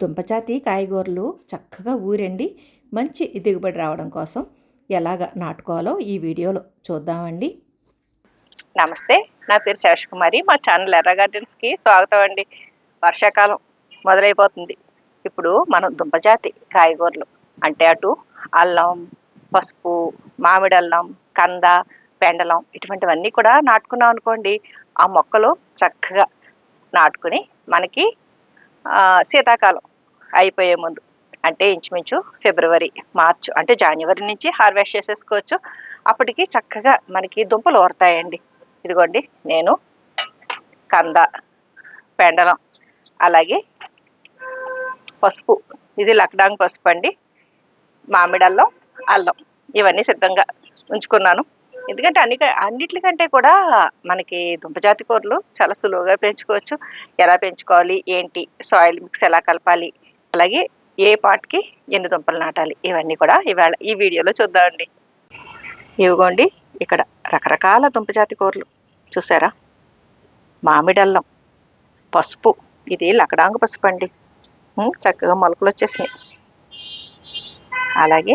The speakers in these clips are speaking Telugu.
దుంపజాతి కాయగూరలు చక్కగా ఊరండి. మంచి దిగుబడి రావడం కోసం ఎలాగ నాటుకోవాలో ఈ వీడియోలో చూద్దామండి. నమస్తే నా పేరు శేషకుమారి. మా ఛానల్ ఎర్ర గార్డెన్స్కి స్వాగతం అండి. వర్షాకాలం మొదలైపోతుంది. ఇప్పుడు మనం దుంపజాతి కాయగూరలు అంటే అటు అల్లం పసుపు మామిడి అల్లం కంద పెండలం ఇటువంటివన్నీ కూడా నాటుకున్నాం అనుకోండి. ఆ మొక్కలు చక్కగా నాటుకుని మనకి శీతాకాలం అయిపోయే ముందు అంటే ఇంచుమించు ఫిబ్రవరి మార్చ్ అంటే జనవరి నుంచి హార్వెస్ట్ చేసేసుకోవచ్చు. అప్పటికి చక్కగా మనకి దుంపలు ఊరతాయండి ఇదిగోండి నేను కంద పెండలం అలాగే పసుపు ఇది లక్డాంగ్ పసుపు అండి మామిడల్లం అల్లం ఇవన్నీ సిద్ధంగా ఉంచుకున్నాను. ఎందుకంటే అన్ని అన్నిటికంటే కూడా మనకి దుంపజాతి కూరలు చాలా సులువుగా పెంచుకోవచ్చు. ఎలా పెంచుకోవాలి? ఏంటి? సాయిల్ మిక్స్ ఎలా కలపాలి? అలాగే ఏ పాట్కి ఎన్ని దుంపలు నాటాలి? ఇవన్నీ కూడా ఇవాళ ఈ వీడియోలో చూద్దామండి. ఇవిగోండి ఇక్కడ రకరకాల దుంపజాతి కూరలు. చూసారా? మామిడల్లం పసుపు. ఇది లకడాంగు పసుపు అండి. చక్కగా మొలకలు వచ్చేసినాయి అలాగే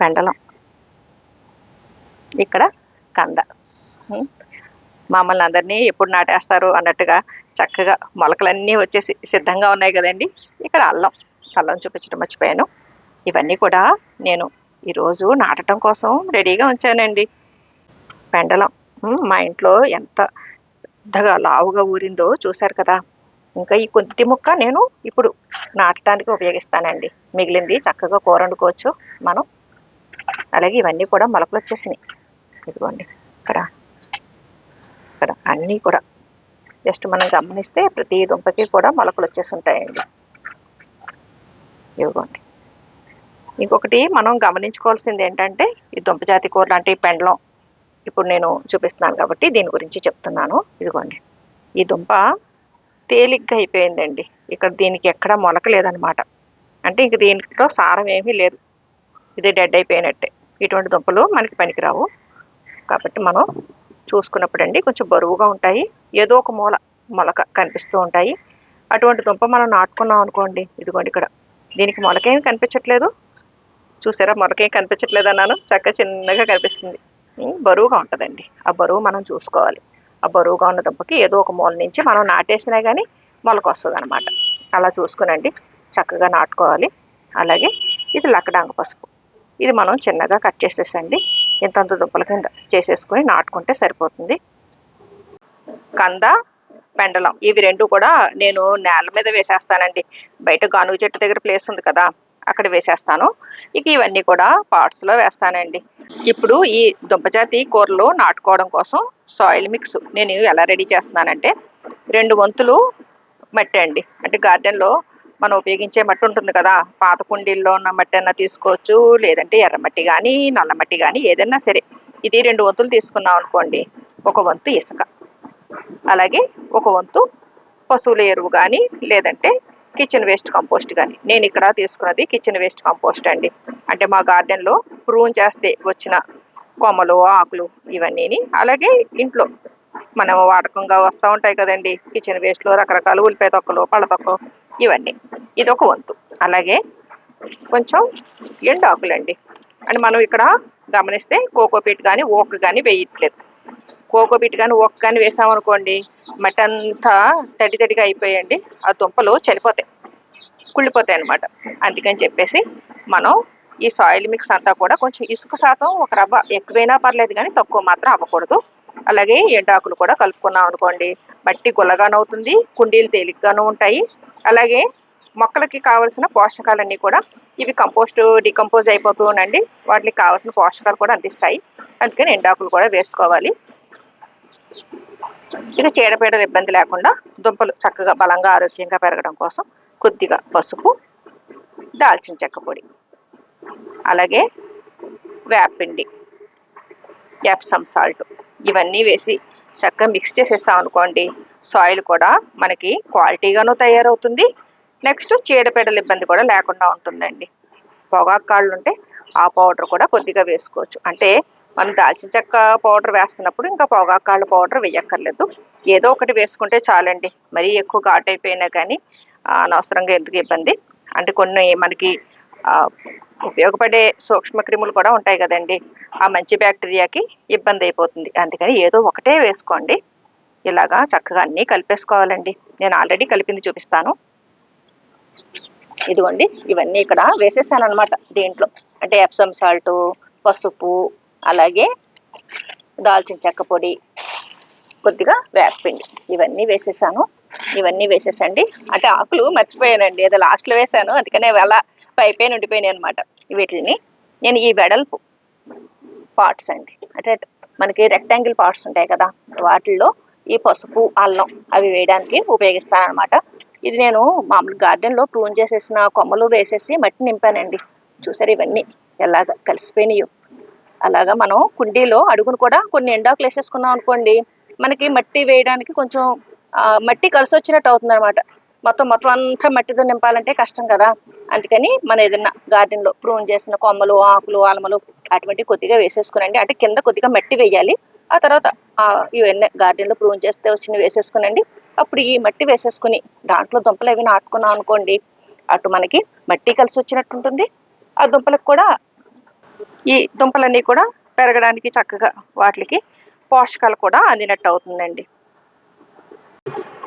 పెండలం. ఇక్కడ కంద. మమ్మల్ని అందరినీ ఎప్పుడు నాటేస్తారు అన్నట్టుగా చక్కగా మొలకలన్నీ వచ్చేసి సిద్ధంగా ఉన్నాయి కదండి. ఇక్కడ అల్లం అల్లం చూపించడం మర్చిపోయాను. ఇవన్నీ కూడా నేను ఈరోజు నాటడం కోసం రెడీగా ఉంచానండి. పెండలం. మా ఇంట్లో ఎంత పెద్దగా లావుగా ఊరిందో చూశారు కదా. ఇంకా ఈ కొద్ది ముక్క నేను ఇప్పుడు నాటడానికి ఉపయోగిస్తానండి. మిగిలింది చక్కగా కూర వండుకోవచ్చు మనం. అలాగే ఇవన్నీ కూడా మొలకలు వచ్చేసినాయి. ఇదిగోండి. ఇక్కడ. ఇక్కడ అన్నీ కూడా. జస్ట్ మనం గమనిస్తే ప్రతి దుంపకి కూడా మొలకలు వచ్చేసి ఉంటాయండి. ఇదిగోండి. ఇంకొకటి మనం గమనించుకోవాల్సింది ఏంటంటే ఈ దుంప జాతి కూర లాంటి పెండలం. ఇప్పుడు నేను చూపిస్తున్నాను కాబట్టి దీని గురించి చెప్తున్నాను. ఇదిగోండి. ఈ దుంప తేలిగ్గా అయిపోయిందండి. ఇక్కడ దీనికి ఎక్కడ మొలక లేదనమాట. అంటే ఇంక దీంట్లో సారం ఏమీ లేదు. ఇది డెడ్ అయిపోయినట్టే. ఇటువంటి దుంపలు మనకి పనికిరావు. కాబట్టి మనం చూసుకున్నప్పుడు అండి కొంచెం బరువుగా ఉంటాయి. ఏదో ఒక మూల మొలక కనిపిస్తూ ఉంటాయి. అటువంటి దుంప మనం నాటుకున్నాం అనుకోండి ఇదిగోండి ఇక్కడ. దీనికి మొలకేం కనిపించట్లేదు. చూసారా? మొలకేం కనిపించట్లేదు అన్నాను. చక్క చిన్నగా కనిపిస్తుంది. బరువుగా ఉంటుందండి. ఆ బరువు మనం చూసుకోవాలి. ఆ బరువుగా ఉన్న దుంపకి ఏదో ఒక మూల నుంచి మనం నాటేసినా కానీ మొలక వస్తుంది అనమాట అలా చూసుకునండి. చక్కగా నాటుకోవాలి. అలాగే ఇది లక్కడాంగ పసుపు. ఇది మనం చిన్నగా కట్ చేసేసండి. ఇంతంత దుంపల కింద చేసేసుకుని నాటుకుంటే సరిపోతుంది. కంద పెండలం ఇవి రెండు కూడా నేను నేల మీద వేసేస్తానండి. బయట గానుగ చెట్టు దగ్గర ప్లేస్ ఉంది కదా అక్కడ వేసేస్తాను. ఇక ఇవన్నీ కూడా పార్ట్స్లో వేస్తానండి. ఇప్పుడు ఈ దుంపజాతి కూరలు నాటుకోవడం కోసం సాయిల్ మిక్స్ నేను ఎలా రెడీ చేస్తున్నానంటే రెండు వంతులు మట్టి అండి. అంటే గార్డెన్లో మనం ఉపయోగించే మట్టి ఉంటుంది కదా. పాత కుండీల్లో ఉన్న మట్టి అయినా తీసుకోవచ్చు లేదంటే ఎర్రమట్టి కానీ నల్లమట్టి కానీ ఏదైనా సరే. ఇది రెండు వంతులు తీసుకున్నాం అనుకోండి ఒక వంతు ఇసుక. అలాగే ఒక వంతు పశువుల ఎరువు కానీ లేదంటే కిచెన్ వేస్ట్ కంపోస్ట్ కానీ నేను ఇక్కడ తీసుకున్నది కిచెన్ వేస్ట్ కంపోస్ట్ అండి. అంటే మా గార్డెన్లో ప్రూన్ చేస్తే వచ్చిన కొమ్మలు ఆకులు ఇవన్నీని. అలాగే ఇంట్లో మనం వాడకంగా వస్తూ ఉంటాయి కదండి. కిచెన్ వేస్ట్లో రకరకాల ఉల్లిపాయ తొక్కలు పళ్ళ తొక్కలు ఇవన్నీ. ఇది ఒక వంతు. అలాగే కొంచెం ఎండు ఆకులండి. అని మనం ఇక్కడ గమనిస్తే కోకోపీట్ కానీ ఓక్ కానీ వేయట్లేదు. కోకోపీట్ కానీ ఓక్ కానీ వేసామనుకోండి మటన్ అంతా తడి తడిగా అయిపోయండి ఆ దుంపలు చనిపోతాయి. కుళ్ళిపోతాయి అన్నమాట. అందుకని చెప్పేసి మనం ఈ సాయిల్ మిక్స్ అంతా కూడా కొంచెం ఇసుక శాతం ఒక రవ్వ ఎక్కువైనా పర్లేదు కానీ తక్కువ మాత్రం అవ్వకూడదు. అలాగే ఎండాకులు కూడా కలుపుకున్నాం అనుకోండి. మట్టి గుల్లగాను అవుతుంది కుండీలు తేలిగ్గాను ఉంటాయి. అలాగే మొక్కలకి కావలసిన పోషకాలన్నీ కూడా ఇవి కంపోస్ట్ డికంపోజ్ అయిపోతూ ఉండండి. వాటికి కావాల్సిన పోషకాలు కూడా అందిస్తాయి. అందుకని ఎండాకులు కూడా వేసుకోవాలి. ఇక చీడపీడలు ఇబ్బంది లేకుండా దుంపలు చక్కగా బలంగా ఆరోగ్యంగా పెరగడం కోసం కొద్దిగా పసుపు దాల్చిన చెక్క పొడి అలాగే వేపిండి ఎప్సమ్ సాల్ట్. ఇవన్నీ వేసి చక్కగా మిక్స్ చేసేస్తాం అనుకోండి. సాయిల్ కూడా మనకి క్వాలిటీగాను తయారవుతుంది. నెక్స్ట్ చీడపీడల ఇబ్బంది కూడా లేకుండా ఉంటుందండి. పొగాకు కాళ్ళు ఉంటే ఆ పౌడర్ కూడా కొద్దిగా వేసుకోవచ్చు. అంటే మనం దాల్చిన చెక్క పౌడర్ వేస్తున్నప్పుడు ఇంకా పొగాకు కాళ్ళ పౌడర్ వేయక్కర్లేదు. ఏదో ఒకటి వేసుకుంటే చాలండి. మరీ ఎక్కువ ఘాట్ అయిపోయినా కానీ అనవసరంగా ఎందుకు ఇబ్బంది? అంటే కొన్ని మనకి ఉపయోగపడే సూక్ష్మ క్రిములు కూడా ఉంటాయి కదండి. ఆ మంచి బ్యాక్టీరియాకి ఇబ్బంది అయిపోతుంది. అందుకని ఏదో ఒకటే వేసుకోండి. ఇలాగా చక్కగా అన్నీ కలిపేసుకోవాలండి. నేను ఆల్రెడీ కలిపింది చూపిస్తాను. ఇదిగోండి ఇవన్నీ ఇక్కడ వేసేసాను అనమాట దీంట్లో. అంటే ఎప్సమ్ సాల్ట్ పసుపు అలాగే దాల్చిన చెక్క పొడి కొద్దిగా వేపపిండి ఇవన్నీ వేసేసాను. ఇవన్నీ వేసేసండి. అంటే ఆకులు మర్చిపోయానండి. ఏదో లాస్ట్లో వేసాను. అందుకనే అలా పైపైన ఉండిపోయినాయి అనమాట వీటిని. నేను ఈ వెడల్పు పార్ట్స్ అండి. అంటే మనకి రెక్టాంగిల్ పార్ట్స్ ఉంటాయి కదా వాటిల్లో ఈ పసుపు అల్లం అవి వేయడానికి ఉపయోగిస్తాను అనమాట ఇది నేను మామూలు గార్డెన్లో ప్రూన్ చేసేసిన కొమ్మలు వేసేసి మట్టి నింపానండి. చూసారు ఇవన్నీ? ఎలాగ కలిసిపోయినాయో. అలాగా మనం కుండీలో అడుగును కూడా కొన్ని ఎండాకులు వేసేసుకున్నాం అనుకోండి మనకి మట్టి వేయడానికి కొంచెం మట్టి కలిసి వచ్చినట్టు అవుతుంది అనమాట మొత్తం మొత్తం అంతా మట్టితో నింపాలంటే కష్టం కదా. అందుకని మనం ఏదైనా గార్డెన్లో లో ప్రూన్ చేసిన కొమ్మలు ఆకులు ఆలమలు అటువంటి కొద్దిగా వేసేసుకునండి. అంటే కింద కొద్దిగా మట్టి వేయాలి. ఆ తర్వాత ఇవన్నీ గార్డెన్లో ప్రూన్ చేస్తే వచ్చినవి వేసేసుకునండి. అప్పుడు ఈ మట్టి వేసేసుకుని దాంట్లో దుంపలు అవి నాటుకున్నాం అనుకోండి అటు మనకి మట్టి కలిసి వచ్చినట్టు ఉంటుంది. ఆ దుంపలకు కూడా ఈ దుంపలన్నీ కూడా పెరగడానికి చక్కగా వాటికి పోషకాలు కూడా అందినట్టు అవుతుందండి.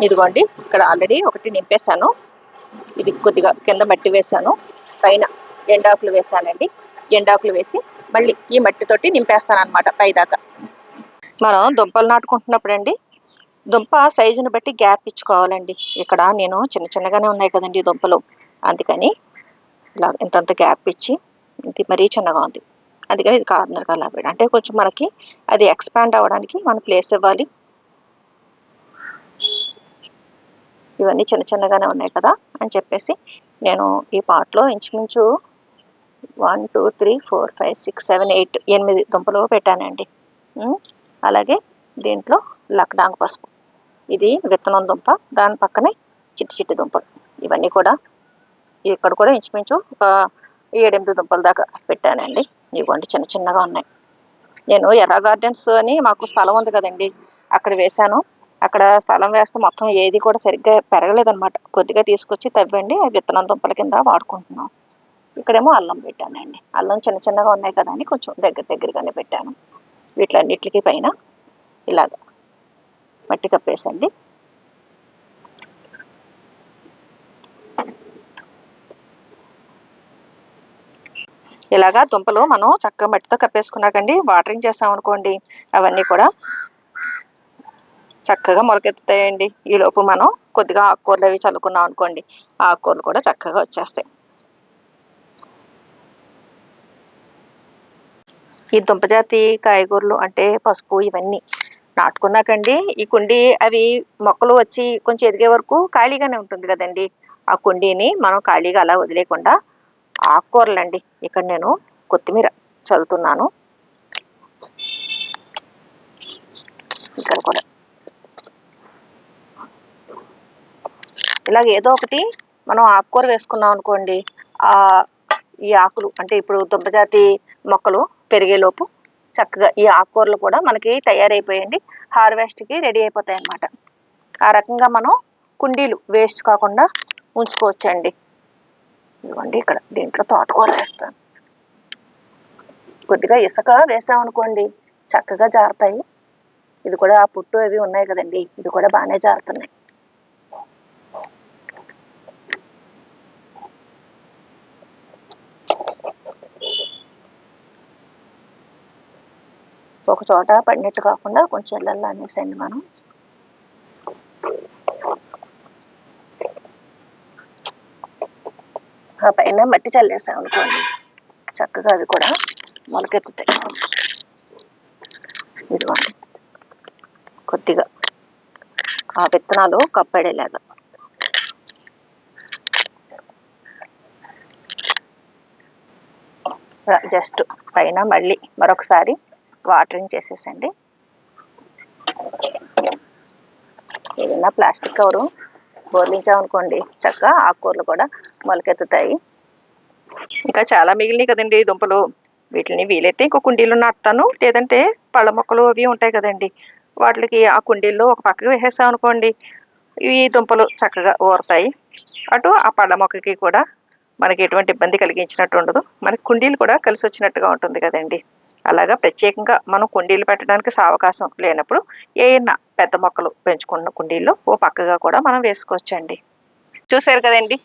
ఇదిగోండి ఇక్కడ ఆల్రెడీ ఒకటి నింపేశాను. ఇది కొద్దిగా కింద మట్టి వేశాను. పైన ఎండాకులు వేశానండి. ఎండాకులు వేసి మళ్ళీ ఈ మట్టితోటి నింపేస్తాను అనమాట పైదాకా. మనం దుంపలు నాటుకుంటున్నప్పుడు అండి దుంప సైజుని బట్టి గ్యాప్ ఇచ్చుకోవాలండి. ఇక్కడ నేను చిన్న చిన్నగానే ఉన్నాయి కదండి దుంపలు. అందుకని ఇలా ఇంతంత గ్యాప్ ఇచ్చి ఇది మరీ చిన్నగా ఉంది. అందుకని ఇది కార్నర్గా అలా అంటే కొంచెం మనకి అది ఎక్స్పాండ్ అవ్వడానికి మనం ప్లేస్ ఇవ్వాలి. ఇవన్నీ చిన్న చిన్నగానే ఉన్నాయి కదా అని చెప్పేసి నేను ఈ పాట్లో ఇంచుమించు one two three four five six seven eight ఎనిమిది దుంపలు పెట్టానండి. అలాగే దీంట్లో లక్డాంగ్ పసుపు. ఇది విత్తనం దుంప దాని పక్కనే చిట్టి చిట్టి దుంపలు. ఇవన్నీ కూడా ఇక్కడ కూడా ఇంచుమించు ఒక ఏడెనిమిది దుంపల దాకా పెట్టానండి. ఇవ్వండి చిన్న చిన్నగా ఉన్నాయి. నేను ఎర్ర గార్డెన్స్ అని మాకు స్థలం ఉంది కదండి. అక్కడ వేశాను. అక్కడ స్థలం వేస్తే మొత్తం ఏది కూడా సరిగ్గా పెరగలేదన్నమాట. కొద్దిగా తీసుకొచ్చి తవ్వండి విత్తనం దుంపల కింద వాడుకుంటున్నాం. ఇక్కడేమో అల్లం పెట్టానండి. అల్లం చిన్న చిన్నగా ఉన్నాయి కదా అని కొంచెం దగ్గర దగ్గరగానే పెట్టాను. వీటిలన్నిటికి పైన ఇలాగ మట్టి కప్పేసండి. ఇలాగా దుంపలు మనం చక్కగా మట్టితో కప్పేసుకున్నాకండి వాటరింగ్ చేసామనుకోండి అవన్నీ కూడా చక్కగా మొలకెత్తుతాయండి. ఈ లోపు మనం కొద్దిగా ఆకుకూరలు అవి చల్లుకున్నాం అనుకోండి ఆ ఆకుకూరలు కూడా చక్కగా వచ్చేస్తాయి. ఈ దుంపజాతి కాయగూరలు అంటే పసుపు ఇవన్నీ నాటుకున్నాకండి. ఈ కుండీ అవి మొక్కలు వచ్చి కొంచెం ఎదిగే వరకు ఖాళీగానే ఉంటుంది కదండి. ఆ కుండీని మనం ఖాళీగా అలా వదిలేకుండా ఆకుకూరలండి. ఇక్కడ నేను కొత్తిమీర చల్లుతున్నాను. ఇక్కడ కూడా ఇలాగ ఏదో ఒకటి మనం ఆకుకూర వేసుకున్నాం అనుకోండి ఆ ఈ ఆకులు అంటే ఇప్పుడు దుంపజాతి మొక్కలు పెరిగేలోపు చక్కగా ఈ ఆకుకూరలు కూడా మనకి తయారైపోయండి హార్వెస్ట్కి రెడీ అయిపోతాయి అన్నమాట ఆ రకంగా మనం కుండీలు వేస్ట్ కాకుండా ఉంచుకోవచ్చండి. ఇదిగోండి ఇక్కడ దీంట్లో తోటకూర వేస్తాను. కొద్దిగా ఇసుక వేసామనుకోండి చక్కగా జారుతాయి. ఇది కూడా ఆ పుట్టు అవి ఉన్నాయి కదండి ఇది కూడా బాగానే జారుతున్నాయి. ఒక చోట పడినట్టు కాకుండా కొంచెం ఇళ్ళల్లో అనేసండి మనం. ఆ పైన మట్టి చల్లేసాం అనుకోండి. చక్కగా అవి కూడా మొలకెత్తుతాయి. ఇదిగోండి. కొద్దిగా ఆ విత్తనాలు కప్పడేలాగా. జస్ట్ పైన మళ్ళీ మరొకసారి వాటరింగ్ చేసేసండి. ఏదైనా ప్లాస్టిక్ కవరు బోర్లించామనుకోండి చక్కగా ఆకుకూరలు కూడా మొలకెత్తుతాయి. ఇంకా చాలా మిగిలినాయి కదండి దుంపలు. వీటిని వీలైతే ఇంకో కుండీలు నాటుతాను. లేదంటే పళ్ళ మొక్కలు అవి ఉంటాయి కదండి. వాటికి ఆ కుండీల్లో ఒక పక్కకు వేసేస్తాం అనుకోండి ఈ దుంపలు చక్కగా ఊరతాయి. అటు ఆ పళ్ళ మొక్కకి కూడా మనకి ఎటువంటి ఇబ్బంది కలిగించినట్టు ఉండదు. మనకి కుండీలు కూడా కలిసి వచ్చినట్టుగా ఉంటుంది కదండి. అలాగా ప్రత్యేకంగా మనం కుండీలు పెట్టడానికి సావకాశం లేనప్పుడు ఏమైనా పెద్ద మొక్కలు పెంచుకున్న కుండీల్లో ఓ పక్కగా కూడా మనం వేసుకోవచ్చండి. చూసారు కదండి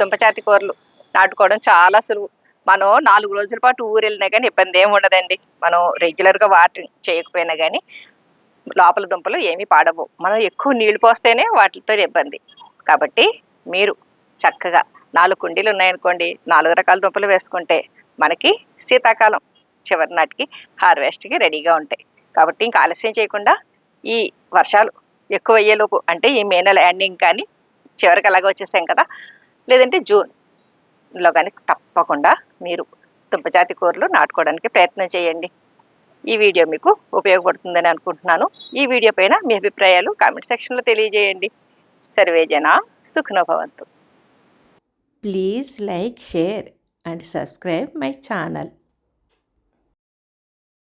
దుంపచాతి కూరలు నాటుకోవడం చాలా సులువు. మనం నాలుగు రోజుల పాటు ఊరు వెళ్ళినా కానీ ఇబ్బంది ఏమి ఉండదండి. మనం రెగ్యులర్గా వాటర్ చేయకపోయినా కానీ లోపల దుంపలు ఏమీ పాడవు. మనం ఎక్కువ నీళ్ళు పోస్తేనే వాటితో ఇబ్బంది. కాబట్టి మీరు చక్కగా నాలుగు కుండీలు ఉన్నాయనుకోండి నాలుగు రకాల దుంపలు వేసుకుంటే మనకి శీతాకాలం చివరి నాటికి హార్వెస్ట్కి రెడీగా ఉంటాయి. కాబట్టి ఇంకా ఆలస్యం చేయకుండా ఈ వర్షాలు ఎక్కువ అయ్యేలోపు అంటే ఈ మే నెల ఎండింగ్ కానీ చివరికి అలాగే వచ్చేసాం కదా. లేదంటే జూన్లో కానీ తప్పకుండా మీరు దుంపజాతి కూరలు నాటుకోవడానికి ప్రయత్నం చేయండి. ఈ వీడియో మీకు ఉపయోగపడుతుందని అనుకుంటున్నాను. ఈ వీడియో పైన మీ అభిప్రాయాలు కామెంట్ సెక్షన్లో తెలియజేయండి. సర్వేజన సుఖనోభవంతు. Please like share and subscribe my channel.